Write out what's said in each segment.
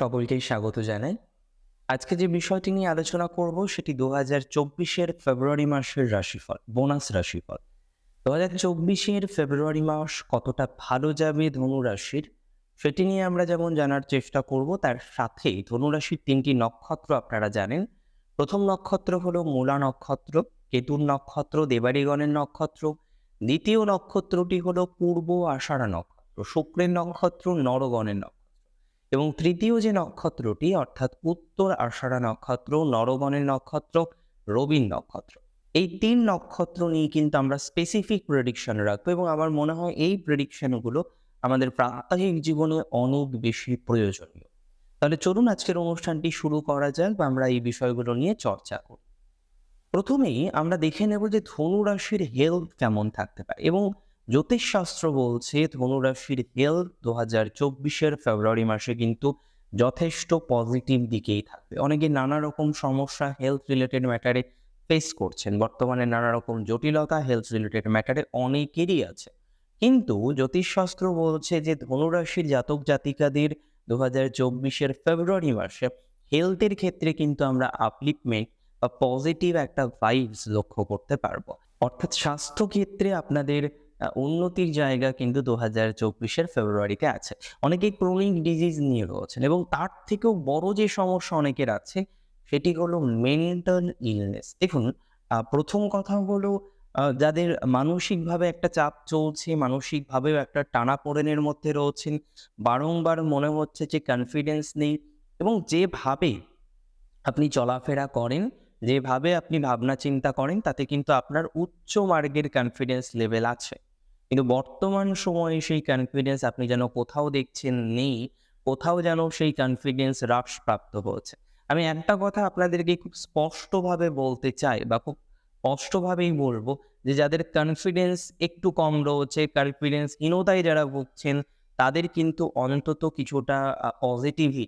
সকলকেই স্বাগত জানাই। আজকে যে বিষয়টি নিয়ে আলোচনা করব সেটি দু হাজার চব্বিশের ফেব্রুয়ারি মাসের রাশিফল, বোনাস রাশিফল। দু হাজার চব্বিশের ফেব্রুয়ারি মাস কতটা ভালো যাবে ধনুরাশির সেটি নিয়ে আমরা যেমন জানার চেষ্টা করব, তার সাথেই ধনুরাশির তিনটি নক্ষত্র আপনারা জানেন। প্রথম নক্ষত্র হলো মূলা নক্ষত্র, কেতুর নক্ষত্র দেবারিগণের নক্ষত্র। দ্বিতীয় নক্ষত্রটি হলো পূর্ব আষাঢ়া নক্ষত্র, শুক্রের নক্ষত্র, নরগণের নক্ষত্র। এবং তৃতীয় যে নক্ষত্রটি, অর্থাৎ উত্তর আষাঢ়া নক্ষত্র নরগণের নক্ষত্র রবির নক্ষত্র, এই তিন নক্ষত্র নিয়ে কিন্তু আমরা স্পেসিফিক প্রেডিকশন রাখব এবং আমার মনে হয় এই প্রেডিকশনগুলো আমাদের প্রাত্যহিক জীবনে অনেক বেশি প্রয়োজনীয়। তাহলে চলুন আজকের অনুষ্ঠানটি শুরু করা যাক বা আমরা এই বিষয়গুলো নিয়ে চর্চা করি। প্রথমেই আমরা দেখে নেব যে ধনু রাশির হেলথ কেমন থাকতে পারে এবং জ্যোতিষশাস্ত্র বলছে ধনুরাশির হেলথ দু হাজার চব্বিশের ফেব্রুয়ারি মাসে কিন্তু যথেষ্ট পজিটিভ দিকেই থাকবে। অনেকে নানা রকম সমস্যা হেলথ রিলেটেড ম্যাটারে ফেস করছেন। বর্তমানে নানা রকম জটিলতা হেলথ রিলেটেড ম্যাটারে অনেকেরই আছে। কিন্তু জ্যোতিষশাস্ত্র বলছে যে ধনুরাশির জাতক জাতিকাদের দু হাজার চব্বিশের ফেব্রুয়ারি মাসে হেলথের ক্ষেত্রে কিন্তু আমরা আপলিপমেন্ট বা পজিটিভ একটা ভাইবস লক্ষ্য করতে পারব। অর্থাৎ স্বাস্থ্য ক্ষেত্রে আপনাদের উন্নতির জায়গা কিন্তু দু হাজার চব্বিশের ফেব্রুয়ারিতে আছে। অনেকেই ক্রনিক ডিজিজ নিয়ে রয়েছেন এবং তার থেকেও বড় যে সমস্যা অনেকের আছে, সেটি হলো মেন্টাল ইলনেস দেখুন প্রথম কথা হলো যাদের মানসিকভাবে একটা চাপ চলছে, মানসিকভাবেও একটা টানাপোড়েনের মধ্যে রয়েছেন, বারংবার মনে হচ্ছে যে কনফিডেন্স নেই এবং যেভাবে আপনি চলাফেরা করেন, যেভাবে আপনি ভাবনা চিন্তা করেন, তাতে কিন্তু আপনার উচ্চ মার্গের কনফিডেন্স লেভেল আছে। কিন্তু বর্তমান সময়ে সেই কনফিডেন্স আপনি যেন কোথাও দেখছেন নেই, কোথাও যেন সেই কনফিডেন্স হ্রাসপ্রাপ্ত হয়েছে। আমি একটা কথা আপনাদেরকে খুব স্পষ্টভাবে বলতে চাই বা খুব স্পষ্টভাবেই বলব যে যাদের কনফিডেন্স একটু কম রয়েছে কনফিডেন্স হীনতায় যারা ভুগছেন, তাদের কিন্তু অন্তত কিছুটা পজিটিভিটি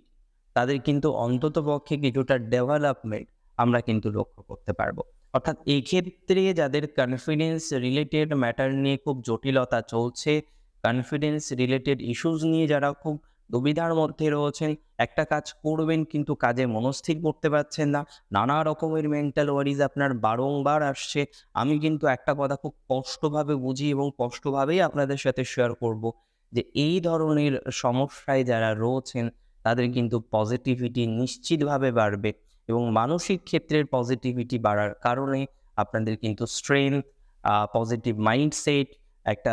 তাদের কিন্তু অন্তত পক্ষে কিছুটা ডেভেলপমেন্ট আমরা কিন্তু লক্ষ্য করতে পারব। অর্থাৎ এই ক্ষেত্রে যাদের কনফিডেন্স রিলেটেড ম্যাটার নিয়ে খুব জটিলতা চলছে কনফিডেন্স রিলেটেড ইস্যুস নিয়ে যারা খুব দুবিধার মধ্যে রয়েছেন, একটা কাজ করবেন কিন্তু কাজে মনস্থির করতে পারছেন না। নানা রকমের মেন্টাল ওয়ারিজ আপনার বারংবার আসছে। আমি কিন্তু একটা কথা খুব স্পষ্টভাবে বুঝি এবং স্পষ্টভাবেই আপনাদের সাথে শেয়ার করব যে এই ধরনের সমস্যায় যারা রয়েছেন, তাদের কিন্তু পজিটিভিটি নিশ্চিতভাবে বাড়বে। এবং মানসিক ক্ষেত্রের পজিটিভিটি বাড়ার কারণে আপনাদের কিন্তু স্ট্রেংথ পজিটিভ মাইন্ডসেট একটা,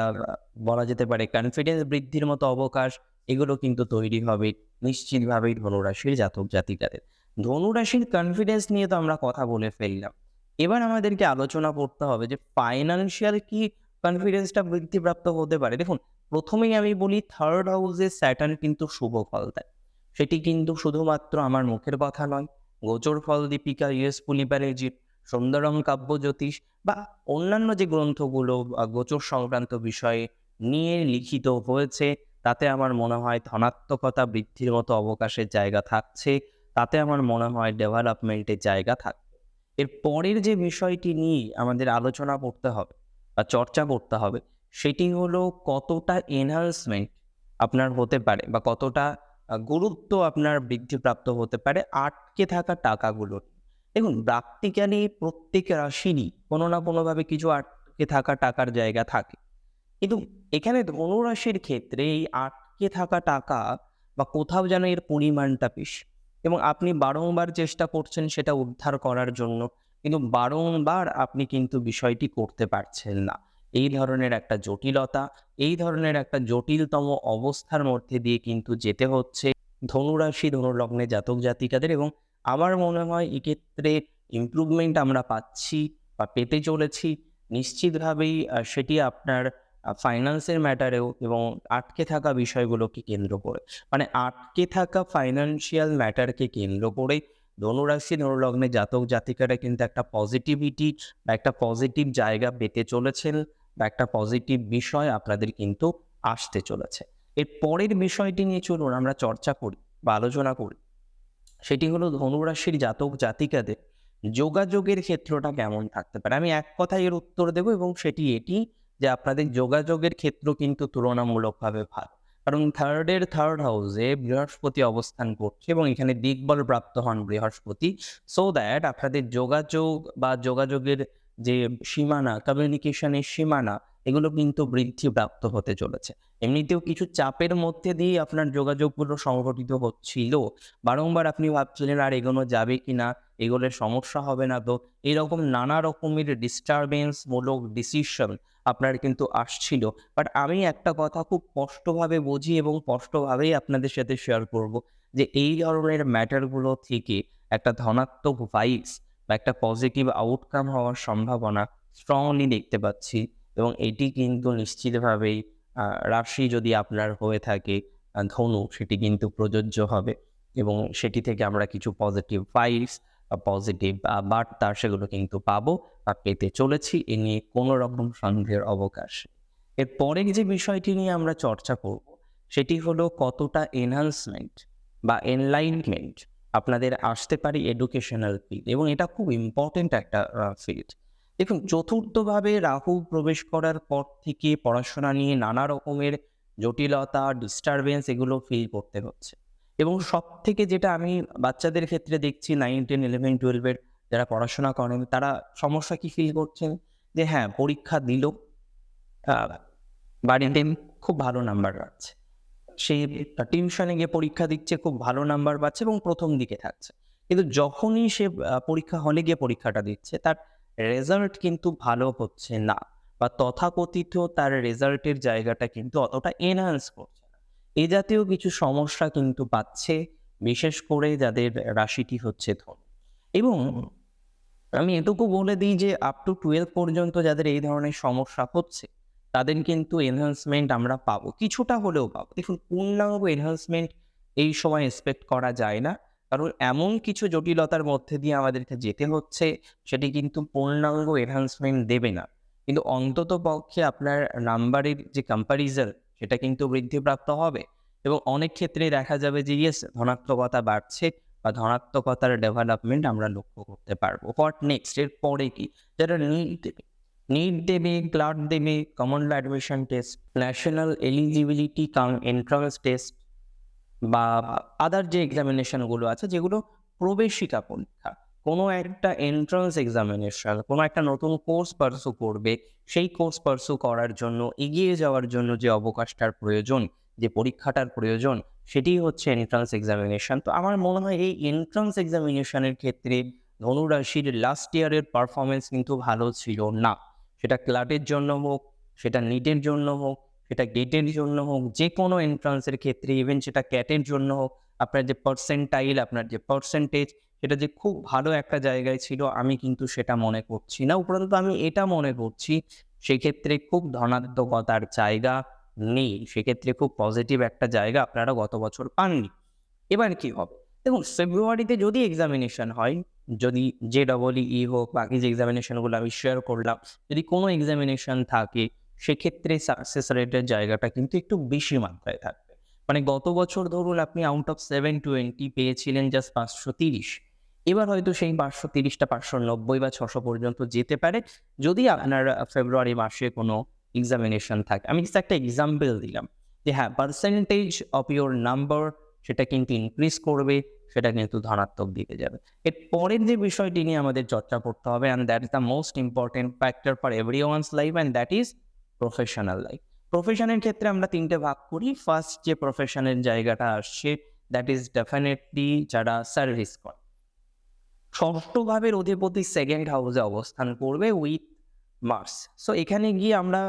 বলা যেতে পারে কনফিডেন্স বৃদ্ধির মতো অবকাশ, এগুলো কিন্তু তৈরি হবে নিশ্চিতভাবেই ধনুরাশির জাতক জাতিকাদের। ধনুরাশির কনফিডেন্স নিয়ে তো আমরা কথা বলে ফেললাম। এবার আমাদেরকে আলোচনা করতে হবে যে ফাইন্যান্সিয়াল কি কনফিডেন্সটা বৃদ্ধিপ্রাপ্ত হতে পারে? দেখুন, প্রথমেই আমি বলি থার্ড হাউসে স্যাটার্ন কিন্তু শুভ ফল দেয়। সেটি কিন্তু শুধুমাত্র আমার মুখের কথা নয় গোচর ফল দীপিকা ইউএস পুলিপারের যে সুন্দরম কাব্য জ্যোতিষ বা অন্যান্য যে গ্রন্থগুলো গোচর সংক্রান্ত বিষয়ে নিয়ে লিখিত হয়েছে, তাতে আমার মনে হয় ধনাত্মকতা বৃদ্ধির মতো অবকাশের জায়গা থাকছে, তাতে আমার মনে হয় ডেভেলপমেন্টের জায়গা থাকবে। এর পরের যে বিষয়টি নিয়ে আমাদের আলোচনা করতে হবে বা চর্চা করতে হবে, সেটি হলো কতটা এনহান্সমেন্ট আপনার হতে পারে বা কতটা গুরুত্ব আপনার বৃদ্ধিপ্রাপ্ত হতে পারে, আটকে থাকা টাকাগুলোর দেখুন প্র্যাকটিক্যালি প্রত্যেক রাশিরই কোনো না কোনোভাবে কিছু আটকে থাকা টাকার জায়গা থাকে। কিন্তু এখানে ধনুরাশির ক্ষেত্রে এই আটকে থাকা টাকা বা কোথাও যেন এর পরিমাণটা বেশি। এবং আপনি বারংবার চেষ্টা করছেন সেটা উদ্ধার করার জন্য, কিন্তু বারংবার আপনি কিন্তু বিষয়টি করতে পারছেন না। এই ধরনের একটা জটিলতা, এই ধরনের একটা জটিলতম অবস্থার মধ্যে দিয়ে কিন্তু যেতে হচ্ছে ধনুরাশি, ধনুলগ্নে জাতক জাতিকাদের এবং আমার মনে হয় এক্ষেত্রে ইমপ্রুভমেন্ট আমরা পাচ্ছি বা পেতে চলেছি। নিশ্চিতভাবেই সেটি আপনার ফাইন্যান্সের ম্যাটারেও এবং আটকে থাকা বিষয়গুলোকে কেন্দ্র করে। মানে আটকে থাকা ফাইন্যান্সিয়াল ম্যাটারকে কেন্দ্র করে ধনুরাশি, ধনুলগ্নে জাতক জাতিকারা কিন্তু একটা পজিটিভিটি বা একটা পজিটিভ জায়গা পেতে চলেছেন। বা একটা পজিটিভ বিষয় আপনাদের কিন্তু আসতে চলেছে। এর পরের বিষয়টি নিয়ে চলুন আমরা চর্চা করি বা আলোচনা করি। সেটি হলো ধনুরাশির জাতক জাতিকাদের যোগাযোগের ক্ষেত্রটা কেমন থাকতে পারে? আমি এক কথায় এর উত্তর দেব এবং সেটি এটি যে আপনাদের যোগাযোগের ক্ষেত্র কিন্তু তুলনামূলকভাবে ভালো। কারণ থার্ডের থার্ড হাউসে বৃহস্পতি অবস্থান করছে এবং এখানে দিকবল প্রাপ্ত হন বৃহস্পতি। সো দ্যাট আপনাদের যোগাযোগ বা যোগাযোগের যে সীমানা কমিউনিকেশনের সীমানা, এগুলো কিন্তু বৃদ্ধি প্রাপ্ত হতে চলেছে। এমনিতেও কিছু চাপের মধ্যে দিয়ে আপনার যোগাযোগগুলো সংঘটিত হচ্ছিল। বারংবার আপনি ভাবছিলেন, আর এগোনো যাবে কি না? এগোলে সমস্যা হবে না তো? এরকম নানা রকমের ডিস্টারবেন্স মূলক ডিসিশন আপনার কিন্তু আসছিল। বাট আমি একটা কথা খুব স্পষ্টভাবে বুঝি এবং স্পষ্টভাবেই আপনাদের সাথে শেয়ার করব যে এই ধরনের ম্যাটারগুলো থেকে একটা ধনাত্মক ভাইবস বা একটা পজিটিভ আউটকাম হওয়ার সম্ভাবনা স্ট্রংলি দেখতে পাচ্ছি এবং এটি কিন্তু নিশ্চিতভাবেই রাশি যদি আপনার হয়ে থাকে ধনু, সেটি কিন্তু প্রযোজ্য হবে এবং সেটি থেকে আমরা কিছু পজিটিভ ভাইবস পজিটিভ বার্তা সেগুলো কিন্তু পাবো বা পেতে চলেছি এ নিয়ে কোনো রকম সন্দেহের অবকাশ। এরপরে যে বিষয়টি নিয়ে আমরা চর্চা করব, সেটি হলো কতটা এনহান্সমেন্ট বা এনলাইনমেন্ট আপনাদের আসতে পারে এডুকেশনাল ফিল্ড এবং এটা খুব ইম্পর্টেন্ট একটা ফিল্ড দেখুন, চতুর্থভাবে রাহু প্রবেশ করার পর থেকে পড়াশোনা নিয়ে নানা রকমের জটিলতা ডিস্টারবেন্স এগুলো ফিল করতে হচ্ছে। এবং সব থেকে যেটা আমি বাচ্চাদের ক্ষেত্রে দেখছি নাইন টেন ইলেভেন টুয়েলভের যারা পড়াশোনা করেন, তারা সমস্যা কি ফিল করছেন? যে হ্যাঁ পরীক্ষা দিল বাড়িতে খুব ভালো নাম্বার পাচ্ছে সে টিউশনে গিয়ে পরীক্ষা দিচ্ছে, খুব ভালো নাম্বার পাচ্ছে এবং প্রথম দিকে থাকছে। কিন্তু যখনই সে পরীক্ষা হলে গিয়ে পরীক্ষাটা দিচ্ছে, তার রেজাল্ট কিন্তু ভালো হচ্ছে না বা তথাকথিত তার রেজাল্টের জায়গাটা কিন্তু অতটা এনহান্স করছে না। এ জাতীয় কিছু সমস্যা কিন্তু পাচ্ছে, বিশেষ করে যাদের রাশিটি হচ্ছে ধন। এবং আমি এটুকু বলে দিই যে আপ টু টুয়েলভ পর্যন্ত যাদের এই ধরনের সমস্যা হচ্ছে তাদের কিন্তু এনহান্সমেন্ট আমরা পাবো। কিছুটা হলেও পাবো। দেখুন, পূর্ণাঙ্গ এনহান্সমেন্ট এই সময় এক্সপেক্ট করা যায় না। কারণ এমন কিছু জটিলতার মধ্যে দিয়ে আমাদেরকে যেতে হচ্ছে, সেটি কিন্তু পূর্ণাঙ্গ এনহান্সমেন্ট দেবে না। কিন্তু অন্তত পক্ষে আপনার নাম্বারের যে কম্প্যারিজন সেটা কিন্তু বৃদ্ধিপ্রাপ্ত হবে। এবং অনেক ক্ষেত্রে দেখা যাবে যে ইয়েস ধনাত্মকতা বাড়ছে বা ধনাত্মকতার ডেভেলপমেন্ট আমরা লক্ষ্য করতে পারব। হোয়াট নেক্সট এর পরে কি? যারা নিট দেবে নিট দেবে ক্লার্ক দেবে common admission test national eligibility cum entrance test বা আদার যে এক্সামিনেশনগুলো আছে, যেগুলো প্রবেশিকা পরীক্ষা। কোনো একটা এন্ট্রান্স এক্সামিনেশন কোনো একটা নতুন কোর্স পার্সু করবে, সেই কোর্স পার্সু করার জন্য, এগিয়ে যাওয়ার জন্য যে অবকাশটার প্রয়োজন, যে পরীক্ষাটার প্রয়োজন, সেটি হচ্ছে এন্ট্রান্স এক্সামিনেশন তো আমার মনে হয় এই এন্ট্রান্স এক্সামিনেশনের ক্ষেত্রে ধনুরাশির লাস্ট ইয়ারের পারফরমেন্স কিন্তু ভালো ছিল না। সেটা ক্লাবের জন্য হোক, সেটা নিটের জন্য হোক, সেটা গেটের জন্য হোক, যে কোনো এন্ট্রান্সের ক্ষেত্রে ইভেন সেটা ক্যাটের জন্য হোক, আপনার যে পার্সেন্টাইল আপনার যে পার্সেন্টেজ সেটা যে খুব ভালো একটা জায়গায় ছিল, আমি কিন্তু সেটা মনে করছি না। উপরন্ত আমি এটা মনে করছি, সেক্ষেত্রে খুব ধনাত্মকতার জায়গা নেই, সেক্ষেত্রে খুব পজিটিভ একটা জায়গা আপনারা গত বছর পাননি। এবার কি হবে? দেখুন ফেব্রুয়ারিতে যদি এক্সামিনেশন হয় যদি জে ডবল ই হোক, বাকি যে এক্সামিনেশনগুলো আমি শেয়ার করলাম, যদি কোনো এক্সামিনেশন থাকে, সেক্ষেত্রে সাকসেস রেটের জায়গাটা কিন্তু একটু বেশি মাত্রায় থাকবে। মানে গত বছর ধরুন আপনি আউট অফ সেভেন টোয়েন্টি পেয়েছিলেন জাস্ট পাঁচশো তিরিশ, এবার হয়তো সেই পাঁচশো তিরিশটা, পাঁচশো নব্বই বা ছশো পর্যন্ত যেতে পারে। যদি আপনার ফেব্রুয়ারি মাসে কোনো এক্সামিনেশন থাকে, আমি একটা এক্সাম্পল দিলাম যে হ্যাঁ পার্সেন্টেজ অফ ইউর নাম্বার সেটা কিন্তু ইনক্রিজ করবে, সেটা কিন্তু ধনাত্মক দিকে যাবে। এর পরের যে বিষয়টি নিয়ে আমাদের চর্চা করতে হবে and that is the most important factor for everyone's life and that is professional life প্রফেশনের ক্ষেত্রে আমরা তিনটে ভাগ করি। ফার্স্ট যে প্রফেশনের জায়গাটা আসছে দ্যাট ইজ ডেফিনেটলি যারা সার্ভিস করে। ষষ্ঠ ভাবের অধিপতি সেকেন্ড হাউসে অবস্থান করবে উইথ মার্স সো এখানে গিয়ে আমরা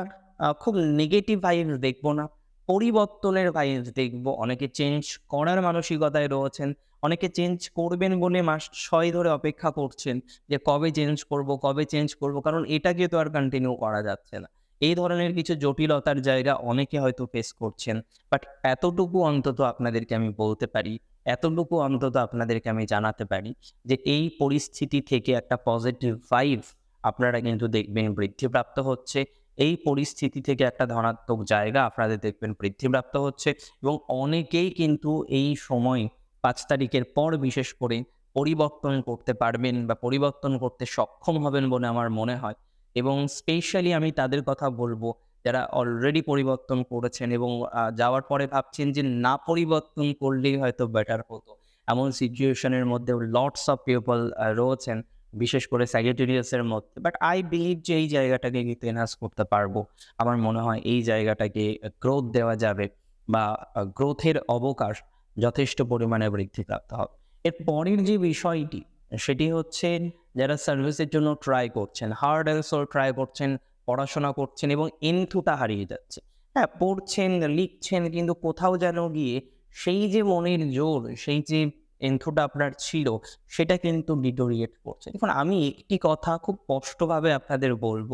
খুব নেগেটিভ ভাইবস দেখব না। পরিবর্তনের ভাইবস দেখব। অনেকে চেঞ্জ করার মানসিকতায় রয়েছেন, অনেকে চেঞ্জ করবেন বলে মাস ছয় ধরে অপেক্ষা করছেন যে কবে চেঞ্জ করব, কবে চেঞ্জ করব, কারণ এটাকে তো আর কন্টিনিউ করা যাচ্ছে না। এই ধরনের কিছু জটিলতার জায়গা অনেকে হয়তো ফেস করছেন। বাট এতটুকু অন্তত আপনাদেরকে আমি বলতে পারি, এতটুকু অন্তত আপনাদেরকে আমি জানাতে পারি যে এই পরিস্থিতি থেকে একটা পজিটিভ ভাইব আপনারা কিন্তু দেখবেন বৃদ্ধিপ্রাপ্ত হচ্ছে। এই পরিস্থিতি থেকে একটা ধনাত্মক জায়গা আপনাদের দেখবেন বৃদ্ধিপ্রাপ্ত হচ্ছে এবং অনেকেই কিন্তু এই সময় পাঁচ তারিখের পর বিশেষ করে পরিবর্তন করতে পারবেন বা পরিবর্তন করতে সক্ষম হবেন বলে আমার মনে হয় এবং স্পেশালি আমি তাদের কথা বলব যারা অলরেডি পরিবর্তন করেছেন এবং যাওয়ার পরে ভাবছেন যে না পরিবর্তন করলেই হয়তো বেটার হতো। এমন সিচুয়েশনের মধ্যে লটস অফ পিপল রয়েছেন। বিশেষ করে স্যাগেটেরিয়াসের মধ্যে বাট আই বিলিভ যে এই জায়গাটাকে কিন্তু এনহান্স করতে পারব। আমার মনে হয় এই জায়গাটাকে গ্রোথ দেওয়া যাবে বা গ্রোথের অবকাশ যথেষ্ট পরিমাণে বৃদ্ধি প্রাপ্ত হবে। এর পরের যে বিষয়টি, সেটি হচ্ছে যারা সার্ভিসের জন্য ট্রাই করছেন হার্ড অ্যান্ড ট্রাই করছেন, পড়াশোনা করছেন এবং এন্থুটা হারিয়ে যাচ্ছে। হ্যাঁ পড়ছেন, লিখছেন, কিন্তু কোথাও যেন গিয়ে সেই যে মনের জোর, সেই যে এন্থুটা আপনার ছিল, সেটা কিন্তু ডিটোরিয়েট করছে। দেখুন, আমি একটি কথা খুব স্পষ্টভাবে আপনাদের বলব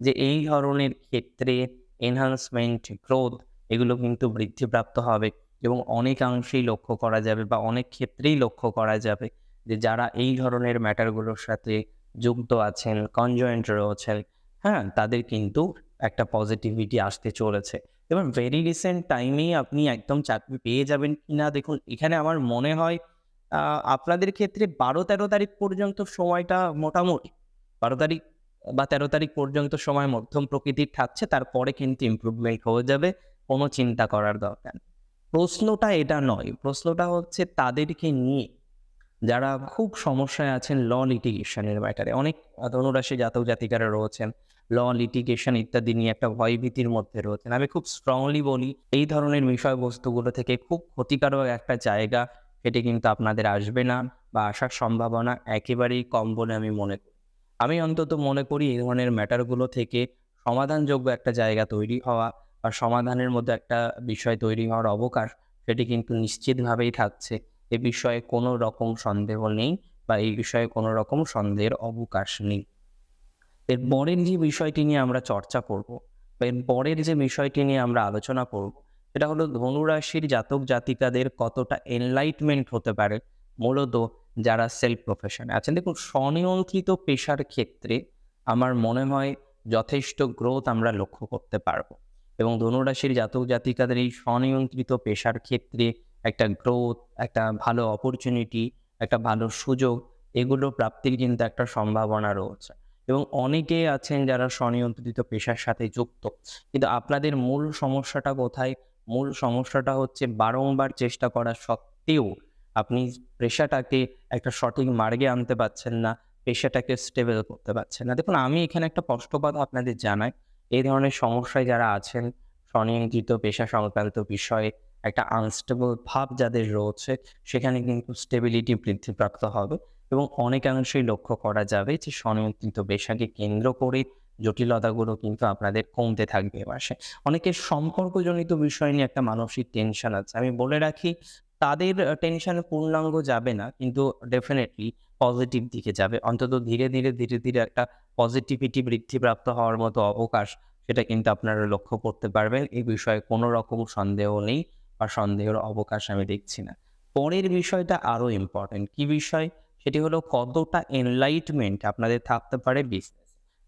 যে, এই ধরনের ক্ষেত্রে এনহান্সমেন্ট গ্রোথ এগুলো কিন্তু বৃদ্ধিপ্রাপ্ত হবে এবং অনেকাংশেই লক্ষ্য করা যাবে বা অনেক ক্ষেত্রেই লক্ষ্য করা যাবে যে, যারা এই ধরনের ম্যাটারগুলোর সাথে যুক্ত আছেন কনজয়েন্ট রয়েছেন হ্যাঁ তাদের কিন্তু একটা পজিটিভিটি আসতে চলেছে। এবার ভেরি রিসেন্ট টাইমেই আপনি একদম চাকরি পেয়ে যাবেন কি না দেখুন, এখানে আমার মনে হয় আপনাদের ক্ষেত্রে বারো তেরো তারিখ পর্যন্ত সময়টা মোটামুটি। বারো তারিখ বা তেরো তারিখ পর্যন্ত সময় মধ্যম প্রকৃতির থাকছে, তারপরে কিন্তু ইমপ্রুভমেন্ট হয়ে যাবে, কোনো চিন্তা করার দরকার প্রশ্নটা এটা নয়, প্রশ্নটা হচ্ছে তাদেরকে নিয়ে যারা খুব সমস্যায় আছেন ল লিটিগেশনের ম্যাটারে অনেক ধনুরাশি জাতক জাতিকারা রয়েছেন, ল লিটিগেশন ইত্যাদি নিয়ে একটা ভয়ভীতির মধ্যে রয়েছেন। আমি খুব স্ট্রংলি বলি, এই ধরনের বিষয়বস্তুগুলো থেকে খুব ক্ষতিকারক একটা জায়গা সেটি কিন্তু আপনাদের আসবে না বা আসার সম্ভাবনা একেবারেই কম বলে আমি মনে করি। আমি অন্তত মনে করি এই ধরনের ম্যাটারগুলো থেকে সমাধানযোগ্য একটা জায়গা তৈরি হওয়া বা সমাধানের মধ্যে একটা বিষয় তৈরি হওয়ার অবকাশ সেটি কিন্তু নিশ্চিতভাবেই থাকছে। এ বিষয়ে কোনো রকম সন্দেহ নেই বা এই বিষয়ে কোনো রকম সন্দেহের অবকাশ নেই। এর পরের যে বিষয়টি নিয়ে আমরা চর্চা করব বা এর পরের যে বিষয়টি নিয়ে আমরা আলোচনা করব সেটা হলো ধনুরাশির জাতক জাতিকাদের কতটা এনলাইটমেন্ট হতে পারে, মূলত যারা সেলফ প্রফেশনে আছেন। দেখুন, স্বনিয়ন্ত্রিত পেশার ক্ষেত্রে আমার মনে হয় যথেষ্ট গ্রোথ আমরা লক্ষ্য করতে পারব। এবং ধনুরাশির জাতক জাতিকাদের এই স্বনিয়ন্ত্রিত পেশার ক্ষেত্রে একটা গ্রোথ একটা ভালো অপরচুনিটি একটা ভালো সুযোগ, এগুলো প্রাপ্তির কিন্তু একটা সম্ভাবনা রয়েছে। এবং অনেকে আছেন যারা স্বনিয়ন্ত্রিত পেশার সাথে যুক্ত। কিন্তু আপনাদের মূল সমস্যাটা কোথায়? মূল সমস্যাটা হচ্ছে বারংবার চেষ্টা করা সত্ত্বেও আপনি পেশাটাকে একটা সঠিক মার্গে আনতে পারছেন না পেশাটাকে স্টেবল করতে পারছেন না। দেখুন, আমি এখানে একটা স্পষ্টবাদ আপনাদের জানাই। এই ধরনের সমস্যায় যারা আছেন, স্বনিয়ন্ত্রিত, পেশা সংক্রান্ত বিষয়ে একটা আনস্টেবল ভাব যাদের রয়েছে, সেখানে কিন্তু স্টেবিলিটি বৃদ্ধিপ্রাপ্ত হবে এবং অনেকাংশেই লক্ষ্য করা যাবে যে স্বনিয়ন্ত্রিত পেশাকে কেন্দ্র করে জটিলতাগুলো কিন্তু আপনাদের কমতে থাকবে এ মাসে। অনেকের সম্পর্কজনিত বিষয় নিয়ে একটা মানসিক টেনশন আছে। আমি বলে রাখি, তাদের টেনশনে পূর্ণাঙ্গ যাবে না, কিন্তু ডেফিনেটলি পজিটিভ দিকে যাবে। অন্তত ধীরে ধীরে ধীরে ধীরে একটা পজিটিভিটি বৃদ্ধিপ্রাপ্ত হওয়ার মতো অবকাশ সেটা কিন্তু আপনারা লক্ষ্য করতে পারবেন। এই বিষয়ে কোনো রকম সন্দেহ নেই বা সন্দেহের অবকাশ আমি দেখছি না। পরের বিষয়টা আরও ইম্পর্টেন্ট কি বিষয়? সেটি হলো কতটা এনলাইটমেন্ট আপনাদের থাকতে পারে বিজনেস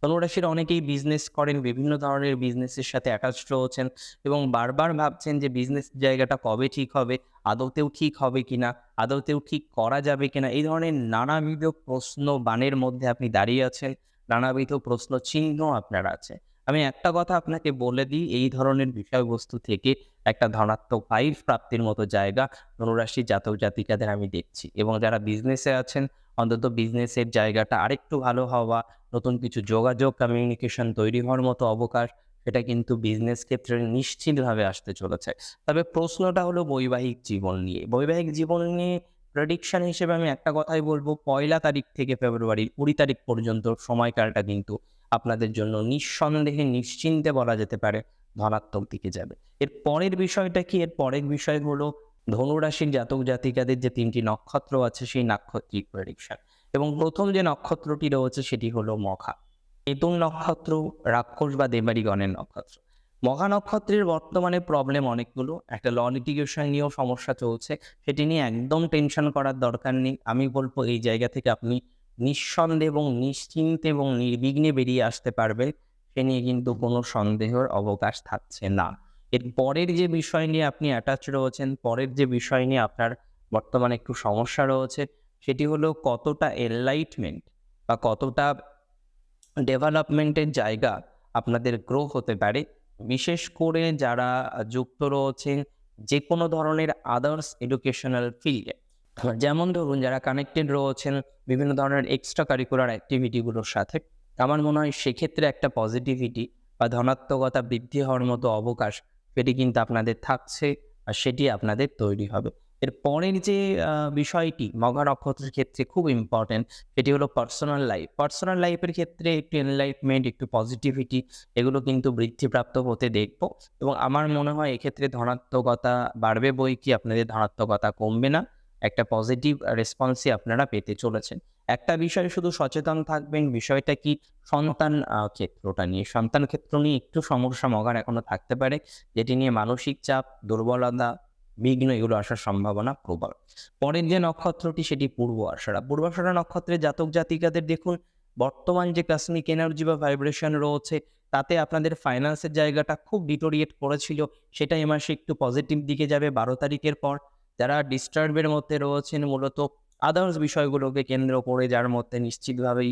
ধনুরাশির অনেকেই বিজনেস করেন, বিভিন্ন ধরনের বিজনেসের সাথে অ্যাটাচড হচ্ছেন এবং বারবার ভাবছেন যে বিজনেস জায়গাটা কবে ঠিক হবে, আদৌতেও ঠিক হবে কিনা, আদৌতেও ঠিক করা যাবে কিনা, এই ধরনের নানাবিধ প্রশ্ন বানের মধ্যে আপনি দাঁড়িয়ে আছেন, নানাবিধ প্রশ্ন চিহ্ন আপনার আছে। আমি একটা কথা আপনাকে বলে দিই, এই ধরনের বিষয়বস্তু থেকে একটা ধনাত্মক ভাইব প্রাপ্তির মতো জায়গা ধনুরাশি জাতক জাতিকাদের আমি দেখছি এবং যারা বিজনেসে আছেন, অন্তত বিজনেসের জায়গাটা আরেকটু ভালো হওয়া, নতুন কিছু যোগাযোগ কমিউনিকেশন তৈরি হওয়ার মতো অবকাশ, সেটা কিন্তু বিজনেস ক্ষেত্রে নিশ্চিতভাবে আসতে চলেছে। তবে প্রশ্নটা হলো বৈবাহিক জীবন নিয়ে। বৈবাহিক জীবন নিয়ে প্রেডিকশন হিসেবে আমি একটা কথাই বলব, পয়লা তারিখ থেকে ফেব্রুয়ারির কুড়ি তারিখ পর্যন্ত সময়কালটা কিন্তু আপনাদের জন্য নিঃসন্দেহে নিশ্চিন্তে বলা যেতে পারে ধনাত্মক দিকে যাবে। এর পরের বিষয়টা কি? এর পরের বিষয় হলো ধনুরাশির জাতক জাতিকাদের যে তিনটি নক্ষত্র আছে সেই নক্ষত্রিক প্রেডিকশন এবং প্রথম যে নক্ষত্রটি রয়েছে সেটি হলো মখা কেতুন নক্ষত্র, রাক্ষস বা দেবারিগণের নক্ষত্র। মহা নক্ষত্রের বর্তমানে প্রবলেম অনেকগুলো। একটা ল লিটিগেশন নিয়েও সমস্যা চলছে। সেটি নিয়ে একদম টেনশন করার দরকার নেই। আমি বলব এই জায়গা থেকে আপনি নিঃসন্দেহ এবং নিশ্চিন্তে এবং নির্বিঘ্নে বেরিয়ে আসতে পারবে, সে নিয়ে কিন্তু কোনো সন্দেহের অবকাশ থাকছে না। এর পরের যে বিষয় নিয়ে আপনি অ্যাটাচ রয়েছেন, পরের যে বিষয় নিয়ে আপনার বর্তমানে একটু সমস্যা রয়েছে, সেটি হলো কতটা এনলাইটমেন্ট বা কতটা ডেভেলপমেন্টের জায়গা আপনাদের গ্রো হতে পারে। বিশেষ করে যারা যুক্ত রয়েছেন যে কোনো ধরনের আদার্স এডুকেশনাল ফিল্ডে যেমন ধরুন, যারা কানেক্টেড রয়েছেন, বিভিন্ন ধরনের এক্সট্রা কারিকুলার অ্যাক্টিভিটিগুলোর সাথে, আমার মনে হয় সেক্ষেত্রে একটা পজিটিভিটি বা ধনাত্মকতা বৃদ্ধি হওয়ার মতো অবকাশ সেটি কিন্তু আপনাদের থাকছে আর সেটি আপনাদের তৈরি হবে। এর পরের যে বিষয়টি মগা নক্ষত্রের ক্ষেত্রে খুব ইম্পর্টেন্ট সেটি হলো পার্সোনাল লাইফ পার্সোনাল লাইফের ক্ষেত্রে একটু এনলাইটমেন্ট একটু পজিটিভিটি এগুলো কিন্তু বৃদ্ধিপ্রাপ্ত হতে দেখব। এবং আমার মনে হয় এক্ষেত্রে ধনাত্মকতা বাড়বে বই কি আপনাদের ধনাত্মকতা কমবে না। একটা পজিটিভ রেসপন্সই আপনারা পেতে চলেছেন। একটা বিষয়ে শুধু সচেতন থাকবেন, বিষয়টা কি? সন্তান ক্ষেত্রটা নিয়ে। সন্তান ক্ষেত্র নিয়ে একটু সমস্যা মগার এখনও থাকতে পারে, যেটি নিয়ে মানসিক চাপ, দুর্বলতা, বিঘ্ন, এগুলো আসার সম্ভাবনা প্রবল। পরের যে নক্ষত্রটি, সেটি পূর্ব আষাঢ়া পূর্ব আষাঢ়া নক্ষত্রের জাতক জাতিকাদের দেখুন, বর্তমান যে কাসমিক এনার্জি বা ভাইব্রেশন রয়েছে, তাতে আপনাদের ফাইন্যান্সের জায়গাটা খুব ডিটোরিয়েট করেছিল। সেটা এ মাসে একটু পজিটিভ দিকে যাবে, বারো তারিখের পর। যারা ডিস্টার্বের মধ্যে রয়েছেন মূলত আদার্স বিষয়গুলোকে কেন্দ্র করে যার মধ্যে নিশ্চিতভাবেই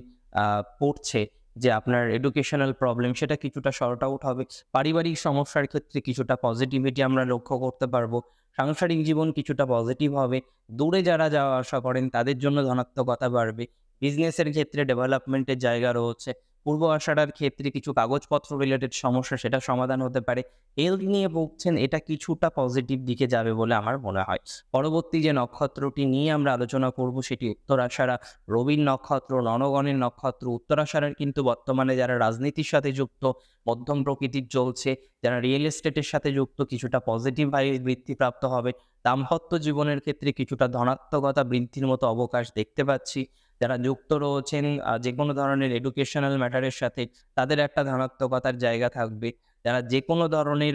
পড়ছে যে আপনার এডুকেশনাল প্রবলেম সেটা কিছুটা শর্ট আউট হবে। পারিবারিক সমস্যার ক্ষেত্রে কিছুটা পজিটিভিটি আমরা লক্ষ্য করতে পারব। সাংসারিক জীবন কিছুটা পজিটিভ হবে। দূরে যারা যাওয়া আসা করেন তাদের জন্য ধনাত্মকতা বাড়বে। বিজনেসের ক্ষেত্রে ডেভেলপমেন্টের জায়গা রয়েছে। পূর্ব আষাঢ়ার ক্ষেত্রে কিছু কাগজপত্র রিলেটেড সমস্যা, সেটা সমাধান হতে পারে। হেলথ নিয়ে ভুগছেন এটা কিছুটা পজিটিভ দিকে যাবে বলে আমার মনে হয়। পরবর্তী যে নক্ষত্রটি নিয়ে আমরা আলোচনা করব, সেটি উত্তর আষাঢ়া, রবির নক্ষত্র ননগণের নক্ষত্র। উত্তর আষাঢ়ার কিন্তু বর্তমানে যারা রাজনীতির সাথে যুক্ত, মধ্যম প্রকৃতির চলছে, যারা রিয়েল এস্টেটের সাথে যুক্ত, কিছুটা পজিটিভ ভাইব বৃদ্ধিপ্রাপ্ত হবে। দাম্পত্য জীবনের ক্ষেত্রে কিছুটা ধনাত্মকতা বৃদ্ধির মতো অবকাশ দেখতে পাচ্ছি। যারা যুক্ত রয়েছেন যে কোনো ধরনের এডুকেশনাল ম্যাটারের সাথে তাদের একটা ধনাত্মকতার জায়গা থাকবে। যারা যে কোনো ধরনের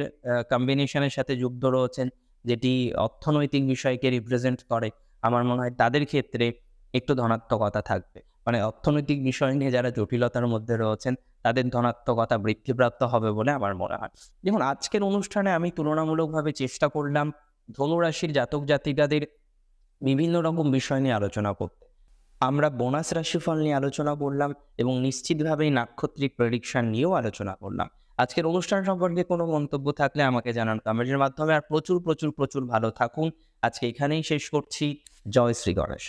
কম্বিনেশনের সাথে যুক্ত রয়েছেন, যেটি অর্থনৈতিক বিষয়কে রিপ্রেজেন্ট করে, আমার মনে হয় তাদের ক্ষেত্রে একটু ধনাত্মকতা থাকবে। মানে অর্থনৈতিক বিষয় নিয়ে যারা জটিলতার মধ্যে রয়েছেন, তাদের ধনাত্মকতা বৃদ্ধিপ্রাপ্ত হবে বলে আমার মনে হয়। দেখুন, আজকের অনুষ্ঠানে আমি তুলনামূলকভাবে চেষ্টা করলাম ধনুরাশির জাতক জাতিকাদের বিভিন্ন রকম বিষয় নিয়ে আলোচনা করতে। আমরা বোনাস রাশিফল নিয়ে আলোচনা করলাম এবং নিশ্চিতভাবেই নাক্ষত্রিক প্রেডিকশন নিয়েও আলোচনা করলাম। আজকের অনুষ্ঠান সম্পর্কে কোনো মন্তব্য থাকলে আমাকে জানান কমেন্টের মাধ্যমে আর প্রচুর প্রচুর প্রচুর ভালো থাকুন। আজকে এখানেই শেষ করছি। জয় শ্রী গণেশ।